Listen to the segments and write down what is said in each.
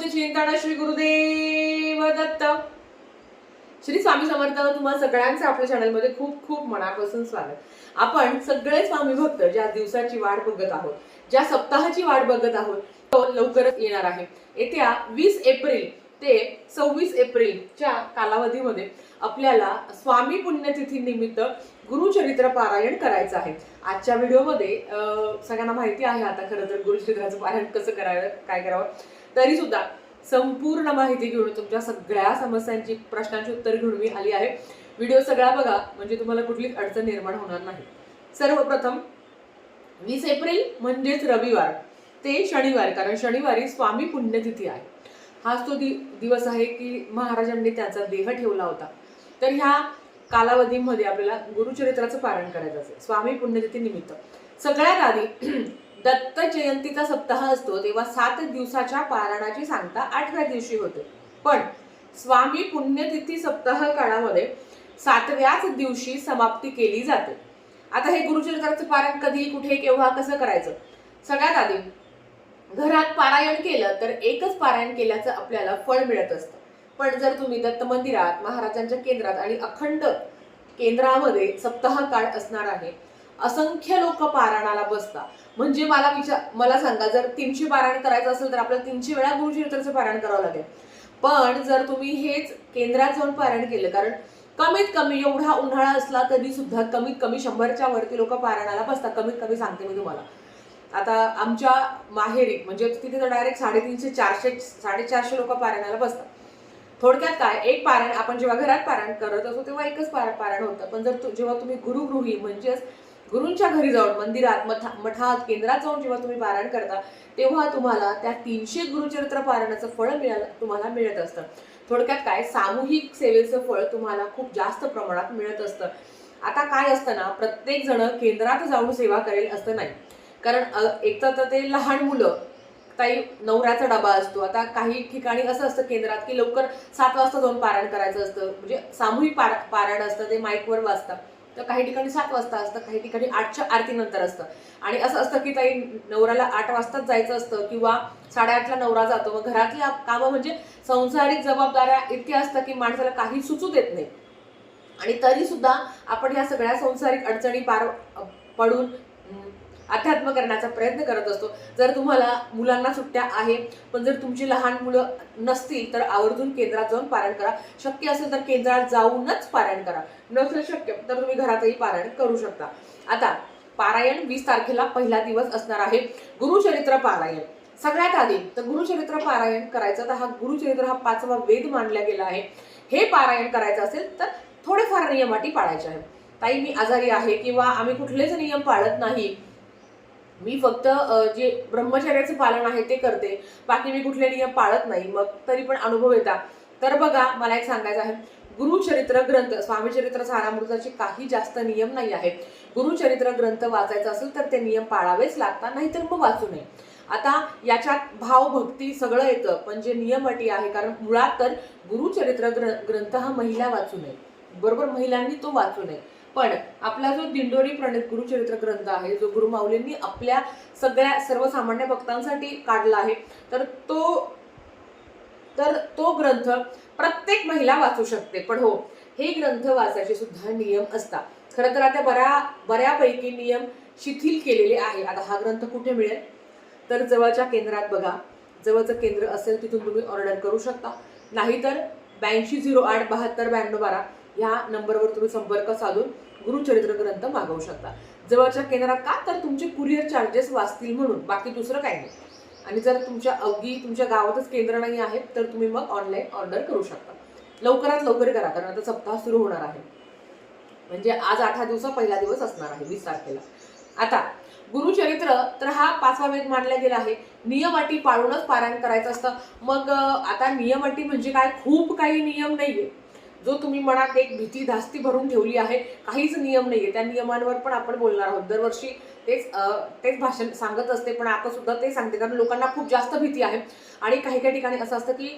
चिंतन श्री गुरुदेव दत्त. श्री स्वामी समर्थ तुम्हाला सगळ्यांचं आपल्या चॅनलमध्ये खूप खूप मनापासून स्वागत. आपण सगळे स्वामी भक्त ज्या दिवसाची वाट बघत आहोत ज्या सप्ताहाची वाट बघत आहोत तो लवकरच येणार आहे. येत्या वीस एप्रिल ते सव्वीस एप्रिलच्या कालावधीमध्ये आपल्याला स्वामी पुण्यतिथी निमित्त गुरुचरित्र पारायण करायचं आहे. आजच्या व्हिडिओमध्ये सगळ्यांना माहिती आहे आता खरं तर गुरुचरित्राचं पारायण कसं करावं काय करावं. तरी सुद्धा संपूर्ण माहिती घेऊन तुमच्या सगळ्या समस्यांची प्रश्नांची उत्तर घेऊन मी आली आहे. व्हिडिओ सगळा बघा म्हणजे तुम्हाला कुठलीच अडचण निर्माण होणार नाही. सर्वप्रथम वीस एप्रिल म्हणजेच रविवार ते शनिवार कारण शनिवारी स्वामी पुण्यतिथी आहे. हाच तो दि दिवस आहे की महाराजांनी त्याचा देह ठेवला होता. तर ह्या कालावधीमध्ये आपल्याला गुरुचरित्राचं पारण करायचं असेल स्वामी पुण्यतिथी निमित्त. सगळ्यात आधी दत्त जयंतीचा सप्ताह असतो तेव्हा सात दिवसाच्या पारायणाची सांगता आठव्या दिवशी होते. पण स्वामी पुण्यतिथी सप्ताह काळामध्ये सातव्याच दिवशी समाप्ती केली जाते. आता हे गुरुचरित्राचं पारायण कधी कुठे केव्हा कसं करायचं? सगळ्यात आधी घरात पारायण केलं तर एकच पारायण केल्याचं आपल्याला फळ मिळत असतं. पण जर तुम्ही दत्त मंदिरात महाराजांच्या केंद्रात आणि अखंड केंद्रामध्ये सप्ताह काळ असणार आहे असंख्य लोक पारायणाला बसता म्हणजे मला विचार मला सांगा जर तीनशे पारायण करायचं असेल तर आपल्याला तीनशे वेळा गुरुचरित्राचं पारायण करावं लागेल. पण जर तुम्ही हेच केंद्रात जाऊन पारायण केलं कारण कमीत कमी एवढा उन्हाळा असला तरी सुद्धा कमीत कमी शंभरच्या वरती लोक पारायणाला बसतात कमीत कमी सांगते मी तुम्हाला. आता आमच्या माहेरी म्हणजे तिथे तर डायरेक्ट साडेतीनशे चारशे साडेचारशे लोक पारायणाला बसतात. थोडक्यात काय एक पारायण आपण जेव्हा घरात पारायण करत असतो तेव्हा एकच पारायण होतं. पण जर जेव्हा तुम्ही गुरुगृही म्हणजेच गुरूंच्या घरी जाऊन मंदिरात मठा मठात केंद्रात जाऊन जेव्हा तुम्ही पारायण करता तेव्हा तुम्हाला त्या तीनशे गुरुचरित्र पारायणाचं फळ मिळालं तुम्हाला मिळत असतं. थोडक्यात काय? सामूहिक सेवेचं फळ तुम्हाला खूप जास्त प्रमाणात मिळत असतं. आता काय असतं ना प्रत्येक जण केंद्रात जाऊन सेवा करेल असं नाही. कारण एकतर एक तर ते लहान मुलं काही नवऱ्याचा डबा असतो. आता काही ठिकाणी असं असतं केंद्रात की लवकर सात वाजता जाऊन पारायण करायचं असतं. म्हणजे सामूहिक पार पारायण असतं ते माईकवर वाजतं. तर काही ठिकाणी सात वाजता असतं काही ठिकाणी आठच्या आरतीनंतर असतं. आणि असं असतं की ताई नवऱ्याला आठ वाजताच जायचं असतं किंवा साडेआठला नवरा जातो. मग घरातली कामं म्हणजे संसारिक जबाबदाऱ्या इतक्या असतात की माणसाला काही सुचू देत नाही. आणि तरीसुद्धा आपण ह्या सगळ्या संसारिक अडचणी पार पडून अध्यात्मकरणाचा करण्याचा प्रयत्न करत असतो. जर तुम्हाला मुलांना सुट्ट्या आहे पण जर तुमची लहान मुलं नसतील तर आवर्जून केंद्रात जाऊन पारायण करा. शक्य असेल तर केंद्रात जाऊनच पारायण करा. नसेल शक्य तर तुम्ही घरातही पारायण करू शकता. आता पारायण वीस तारखेला पहिला दिवस असणार आहे. गुरुचरित्र पारायण. सगळ्यात आधी तर गुरुचरित्र पारायण करायचं तर हा गुरुचरित्र हा पाचवा वेद मानला गेला आहे. हे पारायण करायचं असेल तर थोडेफार नियमाटी पाळायचे आहे. ताई मी आजारी आहे किंवा आम्ही कुठलेच नियम पाळत नाही मी फक्त जे ब्रह्मचर्याचं पालन आहे ते करते. बाकी मी कुठले नियम पाळत नाही मग तरी पण अनुभव येतात. तर बघा मला एक सांगायचं आहे. गुरुचरित्र ग्रंथ स्वामीचरित्र सारामृताचे काही जास्त नियम नाही आहेत. गुरुचरित्र ग्रंथ वाचायचा असेल तर ते नियम पाळावेच लागतात नाहीतर मग वाचू नये. आता याच्यात भावभक्ती सगळं येतं पण जे नियम अटी आहे कारण मुळात तर गुरुचरित्र ग्र ग्रंथ हा महिला वाचू नये. बरोबर महिलांनी तो वाचू नये. पण आपला जो दिंडोरी प्रणित गुरुचरित्र ग्रंथ आहे जो गुरुमाऊलींनी आपल्या सगळ्या सर्वसामान्य भक्तांसाठी काढला आहे तर तो तर तो ग्रंथ प्रत्येक महिला वाचू शकते. पण हो हे ग्रंथ वाचायचे सुद्धा नियम असतात. खरं तर आता बऱ्या बऱ्यापैकी नियम शिथिल केलेले आहे. आता हा ग्रंथ कुठे मिळेल? तर जवळच्या केंद्रात बघा. जवळचं केंद्र असेल तिथून तुम्ही ऑर्डर करू शकता. नाहीतर ब्याऐंशी झिरो आठ बहात्तर ब्याण्णव बारा ह्या नंबरवर तुम्ही संपर्क साधून गुरुचरित्र ग्रंथ मागवू शकता. जवळच्या केंद्रात का? तर तुमचे कुरिअर चार्जेस वाचतील म्हणून. बाकी दुसरं काही नाही. आणि जर तुमच्या अवघी तुमच्या गावातच केंद्र नाही आहेत तर तुम्ही मग ऑनलाईन ऑर्डर करू शकता. लवकरात लवकर करा कारण आता सप्ताह सुरू होणार आहे. म्हणजे आज आठ दिवसा पहिला दिवस असणार आहे वीस तारखेला. आता गुरुचरित्र तर हा पाचवा वेद मानला गेला आहे. नियम अटी पाळूनच पारायण करायचं असतं. मग आता नियम अटी म्हणजे काय? खूप काही नियम नाहीये. जो तुम्ही मनात एक भीती धास्ती भरून ठेवली आहे काहीच नियम नाही आहे त्या नियमांवर पण आपण बोलणार आहोत. दरवर्षी तेच तेच भाषण सांगत असते पण आता सुद्धा ते सांगते. कारण लोकांना खूप जास्त भीती आहे. आणि काही काही ठिकाणी असं असतं की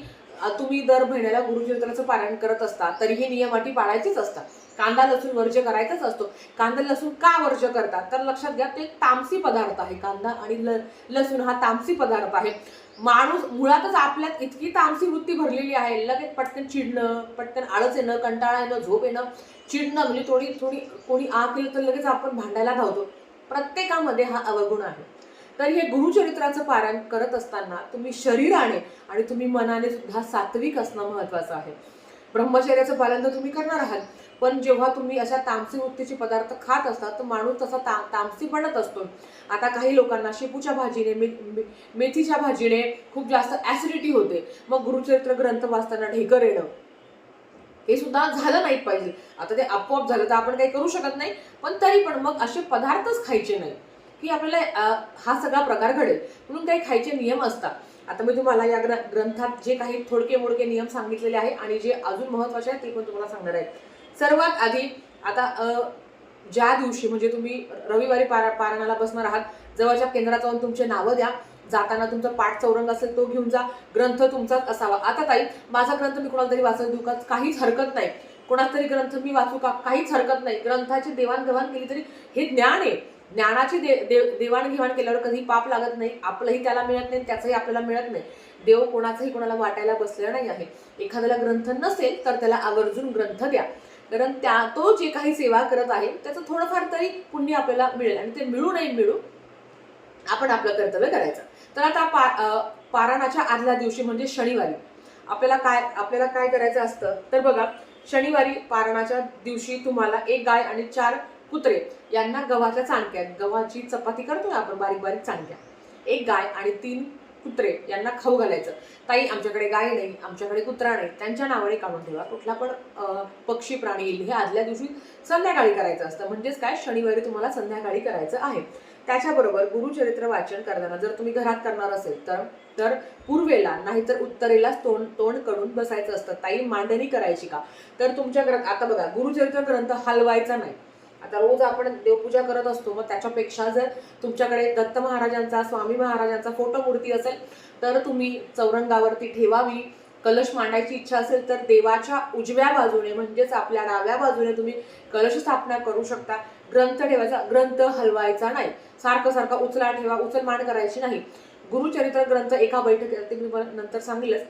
तुम्ही दर महिन्याला गुरुचरित्राचं पारायण करत असता तरी हे नियम अटी पाळायचीच असतात. कांदा लसूण वर्ज्य करायचाच असतो. कांदा लसूण का वर्ज्य करतात? तर लक्षात घ्या तो एक तामसी पदार्थ आहे कांदा आणि ल- लसूण हा तामसी पदार्थ आहे. माणूस मुळातच आपल्यात इतकी तामसी वृत्ती भरलेली आहे. लगेच पटकन चिडणं पटकन आळस येणं कंटाळा येणं झोप येणं चिडणं म्हणजे थोडी थोडी कोणी आ केलं तर लगेच आपण भांडायला धावतो. प्रत्येकामध्ये हा अवगुण आहे. तर हे गुरुचरित्राचं पारायण करत असताना तुम्ही शरीराने आणि तुम्ही मनाने सुद्धा सात्विक असणं महत्त्वाचं आहे. ब्रह्मचर्याचं पालन तर तुम्ही करणार आहात. पण जेव्हा तुम्ही अशा तामसी वृत्तीचे पदार्थ खात असतात तर माणूस तसा ता तामसी बनत असतो. आता काही लोकांना शेपूच्या भाजीने मे मेथीच्या भाजीने खूप जास्त ॲसिडिटी होते. मग गुरुचरित्र ग्रंथ वाचताना ढेकर येणं हे सुद्धा झालं नाही पाहिजे. आता ते आपोआप झालं तर आपण काही करू शकत नाही पण तरी पण मग असे पदार्थच खायचे नाही. की आपल्याला हा सगळा प्रकार घडेल. म्हणून काही खायचे नियम असतात. आता मी तुम्हाला या ग्र ग्रंथात जे काही थोडके मोडके नियम सांगितलेले आहे आणि जे अजून महत्त्वाचे आहेत ते पण तुम्हाला सांगणार आहेत सर्वात आधी आता ज्या दिवशी म्हणजे तुम्ही रविवारी पारा पारायणाला बसणार आहात जवळच्या केंद्रात जाऊन तुमचे नावं द्या. जाताना तुमचा पाठ चौरंग असेल तो घेऊन जा. ग्रंथ तुमचाच असावा. आता ताई माझा ग्रंथ मी कोणाला तरी वाचत देऊ का? काहीच हरकत नाही. कोणाचा तरी ग्रंथ मी वाचू का? काहीच हरकत नाही. ग्रंथाची देवाणघेवाण केली तरी हे ज्ञान आहे. ज्ञानाची दे देव देवाणघेवाण केल्यावर कधी पाप लागत नाही. आपलंही त्याला मिळत नाही त्याचंही आपल्याला मिळत नाही. देव कोणाचंही कोणाला वाटायला बसलेला नाही आहे. एखाद्याला ग्रंथ नसेल तर त्याला आवर्जून ग्रंथ द्या. कारण त्या तो जे काही सेवा करत आहे त्याचं थोडंफार तरी पुण्य आपल्याला मिळेल आणि ते मिळू नाही मिळू आपण आपलं कर्तव्य करायचं. तर आता पा अं, पारायणाच्या आदल्या दिवशी म्हणजे शनिवारी आपल्याला काय आपल्याला काय करायचं असतं? तर बघा शनिवारी पारणाच्या दिवशी तुम्हाला एक गाय आणि चार कुत्रे यांना गव्हाच्या चाणक्या गव्हाची चपाती करतो ना आपण बारीक बारीक चाणक्या एक गाय आणि तीन कुत्रे यांना खाऊ घालायचं. ताई आमच्याकडे गाय नाही आमच्याकडे कुत्रा नाही. त्यांच्या नावाने काढून ठेवा. कुठला पण पक्षी प्राणी येईल. हे आदल्या दिवशी संध्याकाळी करायचं असतं. म्हणजेच काय? शनिवारी तुम्हाला संध्याकाळी करायचं आहे. त्याच्याबरोबर गुरुचरित्र वाचन करताना जर तुम्ही घरात करणार असेल तर तर पूर्वेला नाहीतर उत्तरेलाच तोंड तोंड करून बसायचं असतं. ताई मांडणी करायची का? तर तुमच्या ग्रंथ आता बघा गुरुचरित्र ग्रंथ हलवायचा नाही. आता रोज आपण देवपूजा करत असतो मग त्याच्यापेक्षा जर तुमच्याकडे दत्त महाराजांचा स्वामी महाराजांचा फोटो मूर्ती असेल तर तुम्ही चौरंगावरती ठेवावी. कलश मांडायची इच्छा असेल तर देवाच्या उजव्या बाजूने म्हणजेच आपल्या डाव्या बाजूने तुम्ही कलश स्थापना करू शकता. ग्रंथ ठेवायचा ग्रंथ हलवायचा नाही. सारखं सारखं उचला ठेवा उचलमांड करायची नाही. गुरुचरित्र ग्रंथ एका बैठकीत मी नंतर सांगेलच.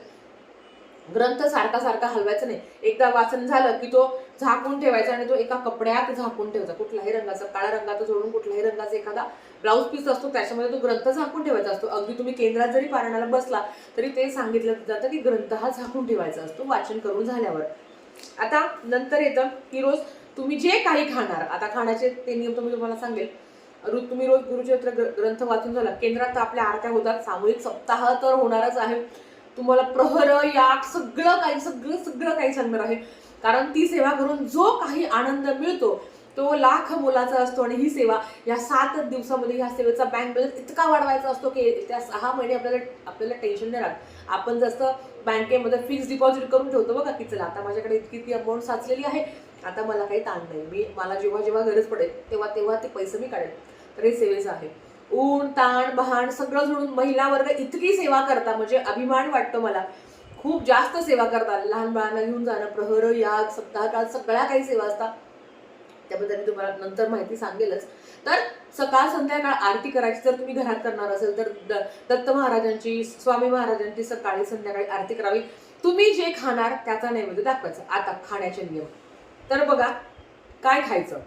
ग्रंथ सारखा सारखा हलवायचा नाही. एकदा वाचन झालं की तो झाकून ठेवायचा आणि तो एका कपड्यात झाकून ठेवायचा. कुठल्याही रंगाचा काळ्या रंगाचा जोडून कुठल्याही रंगाचा एखादा ब्लाऊज पीस असतो त्याच्यामध्ये तो ग्रंथ झाकून ठेवायचा असतो. अगदी तुम्ही केंद्रात जरी पारायणाला बसला तरी ते सांगितलं जातं की ग्रंथ हा झाकून ठेवायचा असतो वाचन करून झाल्यावर. आता नंतर येतं की रोज तुम्ही जे काही खाणार आता खाण्याचे ते नियम तुम्ही मी तुम्हाला सांगेल. रोज तुम्ही रोज गुरुचरित्र ग्रंथ वाचून झाला. केंद्रात तर आपल्या आरत्या होतात सामूहिक सप्ताह तर होणारच आहे. तुम्हाला प्रहर याक सगळं काही सगळं सगळं काही सांगणार आहे. कारण ती सेवा करून जो काही आनंद मिळतो तो लाख मोलाचा असतो आणि ही सेवा या सात दिवसामध्ये ह्या सेवेचा बँक बॅलन्स इतका वाढवायचा असतो की त्या सहा महिने आपल्याला आपल्याला टेन्शन नाही राहत. आपण जसं बँकेमध्ये फिक्स डिपॉझिट करून ठेवतो बघा की चला आता माझ्याकडे इतकी ती अमाऊंट साचलेली आहे आता मला काही ताण नाही. मी मला जेव्हा जेव्हा गरज पडेल तेव्हा तेव्हा ते पैसे मी काढेल. तर हे सेवेचं आहे. ऊन ताण बहाण सगळं सोडून महिला वर्ग इतकी सेवा करता म्हणजे अभिमान वाटतो मला. खूप जास्त सेवा करतात. लहान बाळांना घेऊन जाणं प्रहर याग सप्ताहकाळ सगळ्या काही सेवा असतात. त्याबद्दल मी तुम्हाला नंतर माहिती सांगेलच. तर सकाळ संध्याकाळ आरती करायची जर तुम्ही घरात करणार असेल तर द- दत्त महाराजांची स्वामी महाराजांची सकाळी संध्याकाळी आरती करावी. तुम्ही जे खाणार त्याचा नैवेद्य दाखवायचा. आता खाण्याचे नियम. तर बघा काय खायचं?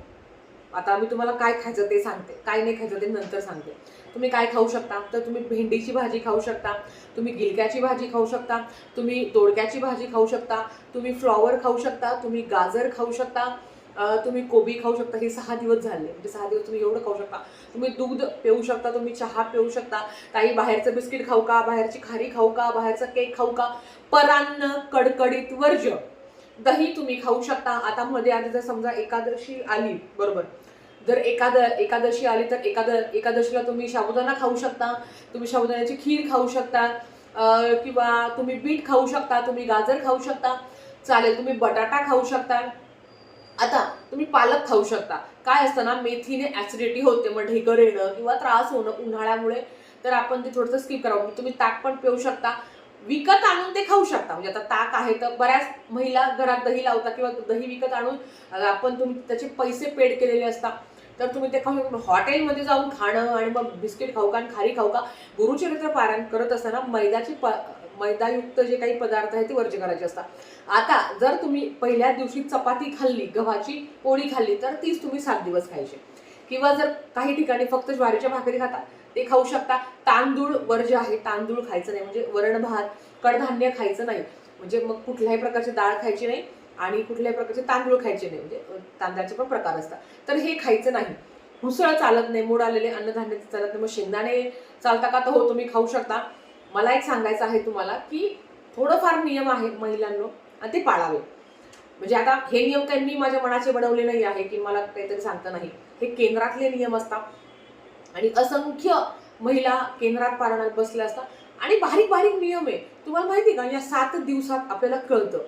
आता मी तुम्हाला काय खायचं ते सांगते काय नाही खायचं ते नंतर सांगते. तुम्ही काय खाऊ शकता? तर तुम्ही भेंडीची भाजी खाऊ शकता तुम्ही गिलक्याची भाजी खाऊ शकता तुम्ही दोडक्याची भाजी खाऊ शकता तुम्ही फ्लॉवर खाऊ शकता तुम्ही गाजर खाऊ शकता तुम्ही कोबी खाऊ शकता. हे सहा दिवस झाले म्हणजे सहा दिवस तुम्ही एवढं खाऊ शकता. तुम्ही दूध पिऊ शकता तुम्ही चहा पिऊ शकता काही बाहेरचं बिस्किट खाऊ का बाहेरची खारी खाऊ का बाहेरचा केक खाऊ का परान्न कडकडीत वर्ज दही तुम्ही खाऊ शकता. आता मध्ये आधी जर समजा एकादशी आली बरोबर जर एकाद एकादशी आली तर एकाद एकादशीला तुम्ही साबुदाणा खाऊ शकता तुम्ही साबुदाण्याची खीर खाऊ शकता किंवा तुम्ही बीट खाऊ शकता तुम्ही गाजर खाऊ शकता चालेल तुम्ही बटाटा खाऊ शकता. आता तुम्ही पालक खाऊ शकता. काय असतं ना मेथीने ॲसिडिटी होते मग ढेकर येणं किंवा त्रास होणं उन्हाळ्यामुळे तर आपण ते थोडंसं स्किप करावं तुम्ही ताक पण पिऊ शकता. विकत आणून ते खाऊ शकता. म्हणजे आता ताक आहे तर बऱ्याच महिला घरात दही लावता किंवा दही विकत आणून आपण तुम्ही त्याचे पैसे पेड केलेले असतात. तर तुम्ही ते खाऊ शकता हॉटेलमध्ये जाऊन खाणं आणि मग बिस्किट खाऊ का आणि खारी खाऊ का गुरुचरित्र पारायण करत असताना मैदाची प मैदायुक्त जे काही पदार्थ आहेत ते वर्ज्य करायचे असतात. आता जर तुम्ही पहिल्या दिवशी चपाती खाल्ली गव्हाची पोळी खाल्ली तर तीच तुम्ही सात दिवस खायचे. किंवा जर काही ठिकाणी फक्त ज्वारीच्या भाकरी खाता ते खाऊ शकता. तांदूळ वर्ज्य आहे तांदूळ खायचं नाही म्हणजे वरण भात कडधान्य खायचं नाही. म्हणजे मग कुठल्याही प्रकारची डाळ खायची नाही. आणि कुठल्याही प्रकारचे तांदूळ खायचे नाही म्हणजे तांदळाचे पण प्रकार असतात. तर हे खायचं नाही. हुसळ चालत नाही मूड आलेले अन्नधान्य चालत नाही. मग शेंगदाणे चालता का? तर हो तुम्ही खाऊ शकता. मला एक सांगायचं आहे तुम्हाला की थोडंफार नियम आहे महिलांनो आणि ते पाळावे. म्हणजे आता हे नियम काही मी माझ्या मनाचे बनवले नाही आहे की मला काहीतरी सांगता नाही. हे केंद्रातले नियम असतात. आणि असंख्य महिला केंद्रात पारणात बसल्या असतात. आणि बारीक बारीक नियम आहे. तुम्हाला माहिती आहे का? या सात दिवसात आपल्याला कळतं.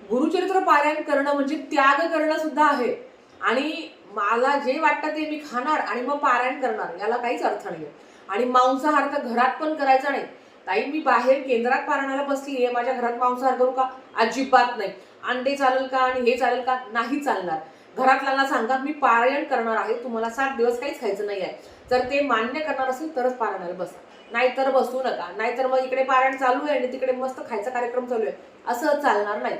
गुरुचरित्र पारायण करणं म्हणजे त्याग करणं सुद्धा आहे. आणि मला जे वाटतं ते मी खाणार आणि मग पारायण करणार याला काहीच अर्थ नाही आणि मांसाहार तर घरात पण करायचा नाही. ताई मी बाहेर केंद्रात पारायणाला बसली आहे माझ्या घरात मांसाहार करू का? अजिबात नाही. अंडे चालेल का आणि हे चालेल का? नाही चालणार. घरातल्यांना सांगा मी पारायण करणार आहे तुम्हाला सात दिवस काहीच खायचं नाही आहे जर ते मान्य करणार असेल तरच पारायणाला बसा. नाहीतर बसू नका. नाहीतर मग इकडे पारायण चालू आहे आणि तिकडे मस्त खायचा कार्यक्रम चालू आहे. असं चालणार नाही.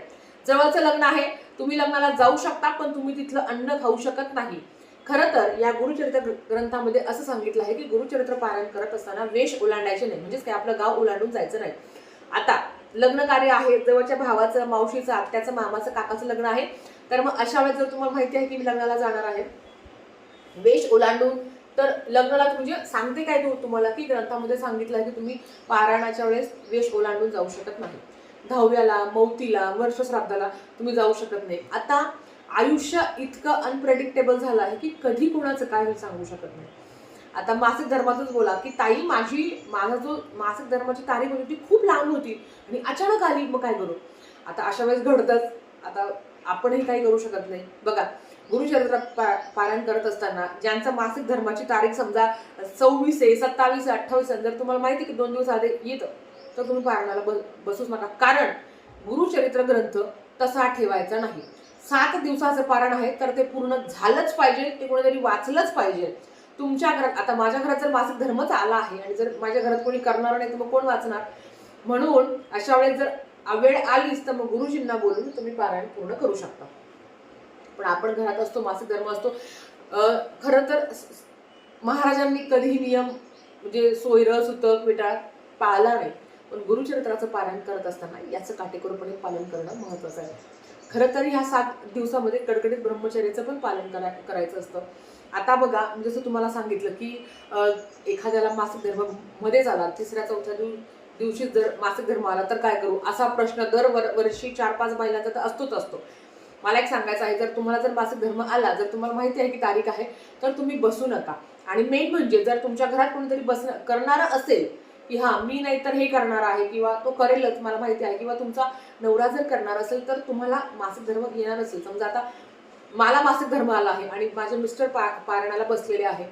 जवळचं लग्न आहे तुम्ही लग्नाला जाऊ शकता पण तुम्ही तिथलं अन्न खाऊ शकत नाही. खरं तर या गुरुचरित्र ग्र- ग्रंथामध्ये असं सांगितलं आहे की गुरुचरित्र पारायण करत असताना वेश ओलांडायचे नाही. म्हणजेच काय आपलं गाव ओलांडून जायचं नाही. आता लग्न कार्य आहे जवळच्या भावाचं मावशीचं आत्याचं मामाचं काकाचं लग्न आहे. तर मग अशा वेळेस जर तुम्हाला माहिती आहे की मी लग्नाला जाणार आहे वेश ओलांडून तर लग्नाला म्हणजे सांगते काय तू तुम्हाला की ग्रंथामध्ये सांगितलं आहे की तुम्ही पारायणाच्या वेळेस वेश ओलांडून जाऊ शकत नाही. दहाव्याला मौतीला वर्षश्राद्धाला तुम्ही जाऊ शकत नाही. आता आयुष्य इतकं अनप्रेडिक्टेबल झालं आहे की कधी कोणाचं काय होईल सांगू शकत नाही. आता मासिक धर्माचंच बोला की ताई माझी माझा जो मासिक धर्माची तारीख होती ती खूप लांब होती आणि अचानक आली मग काय करू? आता अशा वेळेस घडतंच. आता आपणही काही करू शकत नाही. बघा गुरुचरित्र पा पारायण करत असताना ज्यांचा मासिक धर्माची तारीख समजा सव्वीस आहे सत्तावीस आहे अठ्ठावीस आहे जर तुम्हाला माहिती की दोन दिवस आधी येतं. तर तुम्ही पारायणाला बस बसूच नका. कारण गुरुचरित्र ग्रंथ तसा ठेवायचा नाही. सात दिवसाचं पारण आहे तर ते पूर्ण झालंच पाहिजे ते कोणीतरी वाचलंच पाहिजे. तुमच्या घरात आता माझ्या घरात जर मासिक धर्मच आला आहे आणि जर माझ्या घरात कोणी करणार नाही तर मग कोण वाचणार? म्हणून अशा वेळेस जर वेळ आलीच तर मग गुरुजींना बोलून तुम्ही पारायण पूर्ण करू शकता. पण आपण घरात असतो मासिक धर्म असतो. खरं तर महाराजांनी कधीही नियम म्हणजे सोयरं सुतक विटाळ पाळला नाही. पण गुरुचरित्राचं पालन करत असताना याचं काटेकोरपणे पालन करणं महत्वाचं आहे. खरं तर ह्या सात दिवसामध्ये कडकडीत ब्रह्मचर्याचं पण पालन करा करायचं असतं. आता बघा जसं तुम्हाला सांगितलं की एखाद्याला मासिक धर्ममध्ये झाला तिसऱ्या चौथ्या दिव दिवशी जर मासिक धर्म आला तर काय करू? असा प्रश्न दर वर- वर्षी चार पाच महिन्याचा तर असतोच असतो. मला एक सांगायचं आहे जर तुम्हाला जर मासिक धर्म आला जर तुम्हाला माहिती आहे की तारीख आहे तर तुम्ही बसू नका. आणि मेन म्हणजे जर तुमच्या घरात कोणीतरी बस करणारं असेल की हा मी नाही तर हे करणार आहे किंवा तो करेलच मला माहिती आहे. किंवा तुमचा नवरा जर करणार असेल तर तुम्हाला मासिक धर्म येणार असेल. समजा आता मला मासिक धर्म आला आहे आणि माझे मिस्टर पा पारणाला बसलेले आहे.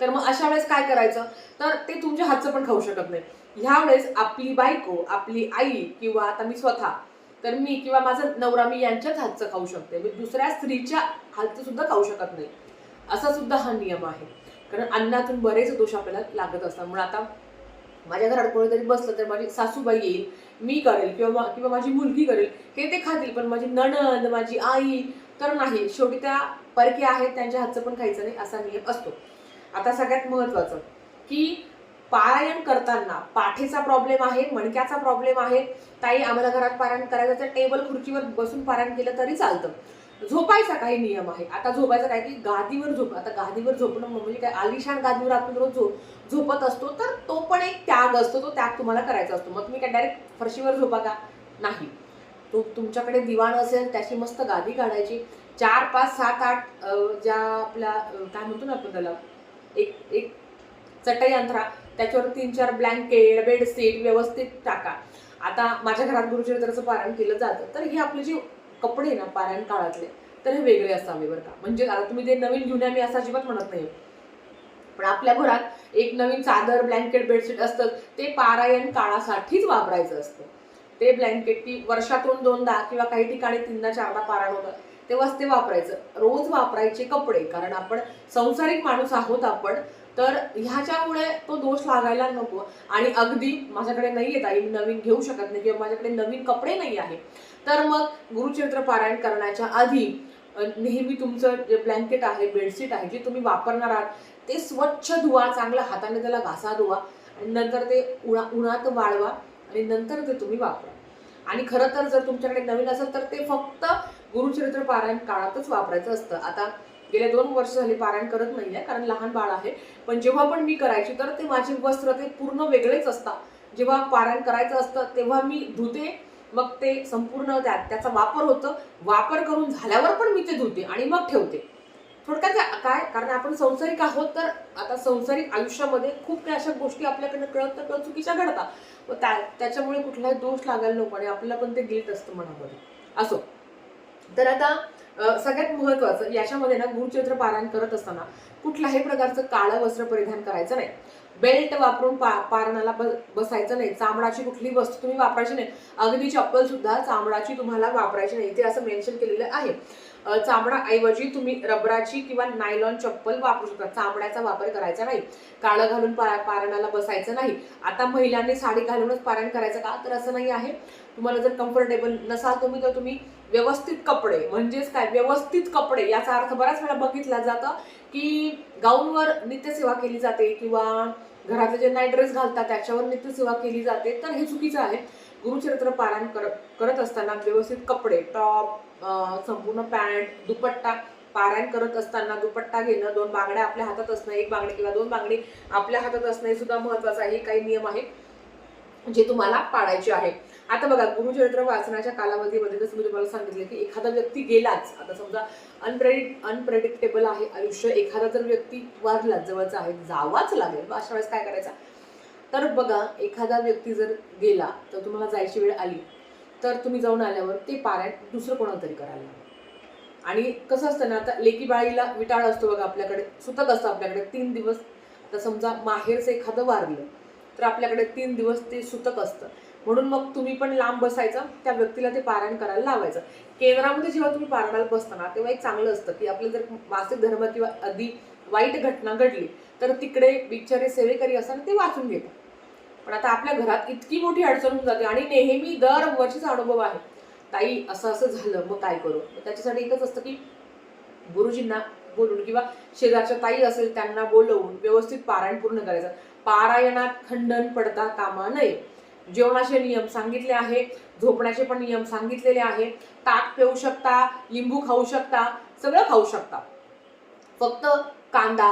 तर मग अशा वेळेस काय करायचं? तर ते तुमच्या हातचं पण खाऊ शकत नाही. ह्या वेळेस आपली बायको आपली आई किंवा आता मी स्वतः तर मी किंवा माझा नवरा मी यांच्याच हातचं खाऊ शकते. मी दुसऱ्या स्त्रीच्या हातचं सुद्धा खाऊ शकत नाही. असा सुद्धा हा नियम आहे. कारण अन्नातून बरेच दोष आपल्याला लागत असतात. म्हणून आता माझ्या घरात कोणीतरी बसलं तर माझी सासूबाई येईल मी करेल किंवा किंवा माझी मुलगी करेल हे ते खातील पण माझी नणंद माझी आई तर नाही. शेवटी त्या परक्या आहेत त्यांच्या हातचं पण खायचं नाही असा नियम असतो. आता सगळ्यात महत्वाचं की पारायण करताना पाठीचा प्रॉब्लेम आहे मणक्याचा प्रॉब्लेम आहे ताई आम्हाला घरात पारायण करायचं तर टेबल खुर्चीवर बसून पारायण केलं तरी चालतं. झोपायचा काही नियम आहे. आता झोपायचा काय की गादीवर झोप आता गादीवर झोपणं म्हणजे काय? आलिशान गादीवर आपण रोज झोप झोपत असतो तर तो पण एक त्याग असतो तो त्याग तुम्हाला करायचा असतो. मग तुम्ही काय डायरेक्ट फरशीवर झोपा का? नाही. तो तुमच्याकडे दिवाण असेल त्याची मस्त गादी काढायची. चार पाच सात आठ ज्या आपल्या काय म्हणतो ना आपण त्याला? एक एक चटई अंतरा त्याच्यावर तीन चार ब्लँकेट बेडशीट व्यवस्थित टाका. आता माझ्या घरात गुरुचरित्राचं पारायण केलं जातं तर हे आपले जे कपडे ना पारायण काळातले तर हे वेगळे असावे बरं का. म्हणजे आता तुम्ही ते नवीन घेऊन आम्ही मी असं अजिबात म्हणत नाही. पण आपल्या घरात एक नवीन चादर ब्लँकेट बेडशीट असतं. ते पारायण काळासाठीच वापरायचं असतं. ते ब्लँकेट ती वर्षातून दोनदा किंवा काही ठिकाणी तीनदा चारदा पारायण होतं. तेव्हाच ते वापरायचं. रोज वापरायचे कपडे. कारण आपण संसारिक माणूस आहोत आपण. तर ह्याच्यामुळे तो दोष लागायला नको. आणि अगदी माझ्याकडे नाही येत आई नवीन घेऊ शकत नाही किंवा माझ्याकडे नवीन कपडे नाही आहे. तर मग गुरुचरित्र पारायण करण्याच्या आधी नेहमी तुमचं जे ब्लँकेट आहे बेडशीट आहे जे तुम्ही वापरणार आहात ते स्वच्छ धुवा चांगलं हाताने त्याला घासा धुवा आणि नंतर ते उन्हा उन्हात वाळवा आणि नंतर ते तुम्ही वापरा. आणि खरं तर जर तुमच्याकडे नवीन असेल तर ते फक्त गुरुचरित्र पारायण काळातच वापरायचं असतं. आता गेल्या दोन वर्ष झाली पारायण करत नाहीये कारण लहान बाळ आहे. पण जेव्हा पण मी करायची तर ते माझे वस्त्र ते पूर्ण वेगळेच असतात. जेव्हा पारायण करायचं असतं तेव्हा मी धुते. मग ते संपूर्ण त्या त्याचा वापर होतं. वापर करून झाल्यावर पण मी ते धुते आणि मग ठेवते. थोडक्यात काय? कारण आपण संसारिक आहोत तर आता संसारिक आयुष्यामध्ये खूप काही अशा गोष्टी आपल्याकडनं कळत तर कळत चुकीच्या घडतात. व त्या त्याच्यामुळे कुठलाही दोष लागायला नको आणि आपल्याला पण ते गिल्ट असतं मनामध्ये. असो. तर आता सगळ्यात महत्वाचं याच्यामध्ये ना गुरुचरित्र पारायण करत असताना कुठल्याही प्रकारचं काळं वस्त्र परिधान करायचं नाही. बेल्ट वापरून पा पारणाला ब- बसायचं नाही. चामडाची कुठली वस्तू तुम्ही वापरायची नाही. अगदी चप्पल सुद्धा चामडाची तुम्हाला वापरायची नाही. इथे असं मेन्शन केलेलं आहे. चामडाऐवजी तुम्ही रबराची किंवा नायलॉन चप्पल वापरू शकता. चामड्याचा वापर करायचा नाही. काळं घालून पा पारणाला बसायचं नाही. आता महिलांनी साडी घालूनच पारण करायचं का? तर असं नाही आहे. तुम्हाला जर कम्फर्टेबल नसाल तुम्ही तर तुम्ही व्यवस्थित कपडे म्हणजेच काय? व्यवस्थित कपडे याचा अर्थ बऱ्याच वेळा बघितला जातं की गाऊनवर नित्यसेवा केली जाते किंवा घरातले जे नाईट ड्रेस घालतात त्याच्यावर नित्यसेवा केली जाते. तर हे चुकीचं आहे. गुरुचरित्र पारायण कर करत असताना व्यवस्थित कपडे टॉप संपूर्ण पॅन्ट दुपट्टा पारायण करत असताना दुपट्टा घेणं दोन बांगड्या आपल्या हातात असणं एक बांगडी किंवा दोन बांगडी आपल्या हातात असणं हे सुद्धा महत्वाचं आहे. हे काही नियम आहे जे तुम्हाला पाळायचे आहे आता बघा गुरुचरित्र वाचनाच्या कालावधीमध्ये जसं मी तुम्हाला सांगितलं की एखादा व्यक्ती गेलाच आता समजा अनप्रेडिक्ट अनप्रेडिक्टेबल आहे आयुष्य एखादा जर व्यक्ती वारला जवळचा आहे जावाच लागेल. मग अशा वेळेस काय करायचा? तर बघा एखादा व्यक्ती जर गेला तर तुम्हाला जायची वेळ आली तर तुम्ही जाऊन आल्यावर ते पारायण दुसरं कोणाला तरी करायला लागेल. आणि कसं असतं ना आता लेकी बाळीला विटाळ असतो बघा आपल्याकडे सुतक असतं आपल्याकडे तीन दिवस. आता समजा माहेरचं एखादं वारलं तर आपल्याकडे तीन दिवस ते सुतक असतं. म्हणून मग तुम्ही पण लांब बसायचं त्या व्यक्तीला ते पारायण करायला लावायचं. केंद्रामध्ये जेव्हा तुम्ही पारायणाला बसताना तेव्हा एक चांगलं असतं की आपलं जर मासिक धर्म किंवा अगदी वाईट घटना घडली तर तिकडे बिचारे सेवेकरी असताना ते वाचून घेतात. पण आता आपल्या घरात इतकी मोठी अडचण होऊन जाते आणि नेहमी दर वर्षीचा अनुभव आहे. ताई असं असं झालं मग काय करू? मग त्याच्यासाठी एकच असतं की गुरुजींना बोलून किंवा शेजारच्या ताई असेल त्यांना बोलवून व्यवस्थित पारायण पूर्ण करायचं. पारायणात खंडन पडता कामा नये. जेवणाचे नियम सांगितले आहे झोपण्याचे पण नियम सांगितलेले आहे ताक पिऊ शकता लिंबू खाऊ शकता सगळं खाऊ शकता. फक्त कांदा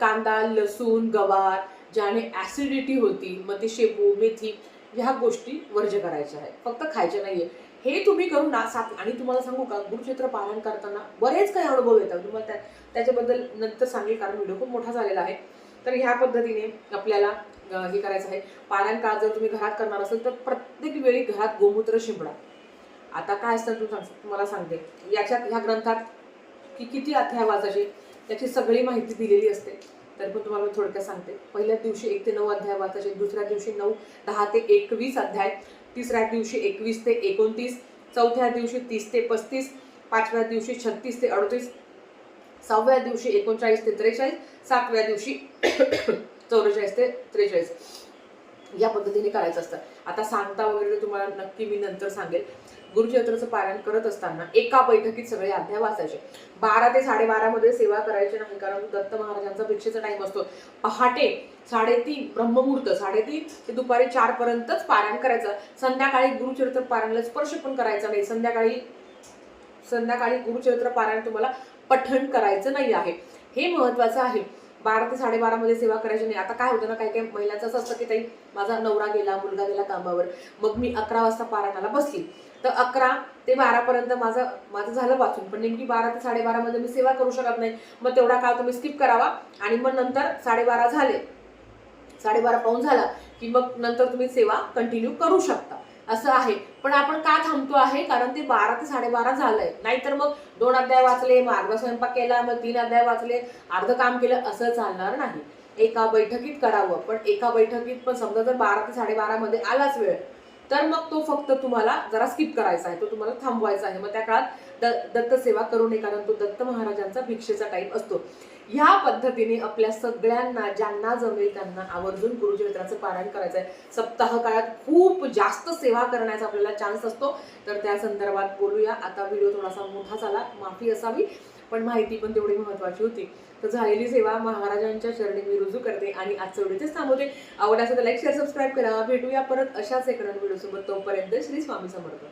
कांदा लसूण गवार ज्याने ऍसिडिटी होती मग ते शेपू मेथी ह्या गोष्टी वर्ज करायच्या आहेत. फक्त खायच्या नाहीये. हे तुम्ही करू ना सात आणि तुम्हाला सांगू का गुरुक्षेत्र पालन करताना बरेच काही अनुभव येतात. तुम्हाला त्या त्याच्याबद्दल नंतर सांगेल कारण व्हिडिओ खूप मोठा झालेला आहे. तर ह्या पद्धतीने आपल्याला हे करायचं आहे. पारायण काळ जर तुम्ही घरात करणार असेल तर प्रत्येक वेळी घरात गोमूत्र शिंपडा. आता काय असतं तू सांग तुम्हाला सांगते. याच्यात ह्या ग्रंथात की किती अध्याय वाचायचे त्याची सगळी माहिती दिलेली असते. तर पण तुम्हाला मी थोडक्यात सांगते. पहिल्या दिवशी एक ते नऊ अध्याय वाचायचे दुसऱ्या दिवशी नऊ दहा ते एकवीस अध्याय तिसऱ्या दिवशी एकवीस ते एकोणतीस चौथ्या दिवशी तीस ते पस्तीस पाचव्या दिवशी छत्तीस ते अडतीस सहाव्या दिवशी एकोणचाळीस ते त्रेचाळीस सातव्या दिवशी चौवेचाळीस ते त्रेचाळीस. या पद्धतीने करायचं असतं. आता सांगता वगैरे तुम्हाला नक्की मी नंतर सांगेल. गुरुचरित्राचं पारायण करत असताना एका बैठकीत सगळे अध्याय वाचायचे. बारा ते साडेबारा मध्ये सेवा करायची नाही कारण दत्त महाराजांचा भिक्षेचा टाइम असतो. पहाटे साडेतीन ब्रह्ममुहूर्त साडेतीन ते दुपारी चार पर्यंतच पारायण करायचं. संध्याकाळी गुरुचरित्र पारायणाला स्पर्श पण करायचा नाही. संध्याकाळी संध्याकाळी गुरुचरित्र पारायण तुम्हाला पठण करायचं नाही आहे. हे महत्वाचं आहे. बारा ते साडेबारामध्ये सेवा करायची नाही. आता काय होतं ना काही काही महिलांचं असं असतं की ताई माझा नवरा गेला मुलगा गेला कामावर. मग मी अकरा वाजता पारायणाला बसली. तर अकरा ते बारापर्यंत माझं माझं झालं वाचून. पण नेमकी बारा ते साडेबारामध्ये मी सेवा करू शकत नाही. मग तेवढा काळ तुम्ही स्किप करावा आणि मग नंतर साडेबारा झाले. साडेबारा पाऊन झाला की मग नंतर तुम्ही सेवा कंटिन्यू करू शकता. असं आहे. पण आपण का थांबतो आहे? कारण ते बारा ते साडेबारा झालंय. नाहीतर मग दोन अध्याय वाचले मग अर्धा स्वयंपाक केला मग तीन अध्याय वाचले अर्ध काम केलं असं चालणार नाही. एका बैठकीत करावं पण एका बैठकीत पण समजा जर बारा ते साडेबारा मध्ये आलाच वेळ तर मग तो फक्त तुम्हाला जरा स्किप करायचा आहे. तो तुम्हाला थांबवायचा आहे. मग त्या काळात द दत्त सेवा करू नये कारण तो दत्त महाराजांचा भिक्षेचा टाईप असतो. ह्या पद्धतीने आपल्या सगळ्यांना ज्यांना जमेल त्यांना आवर्जून गुरुचरित्राचं पारायण करायचं आहे सप्ताह काळात खूप जास्त सेवा करण्याचा आपल्याला चान्स असतो. तर त्या संदर्भात बोलूया. आता व्हिडिओ थोडासा मोठा झाला माफी असावी पण माहिती पण तेवढी महत्वाची होती. तर झालेली सेवा महाराजांच्या चरणी मी रुजू करते आणि आजचं व्हिडिओ तेच थांबवते. आवड असेल तर लाईक शेअर सबस्क्राईब करा. भेटूया परत अशाच एक व्हिडिओ सोबत. तोपर्यंत श्री स्वामी समर्थ.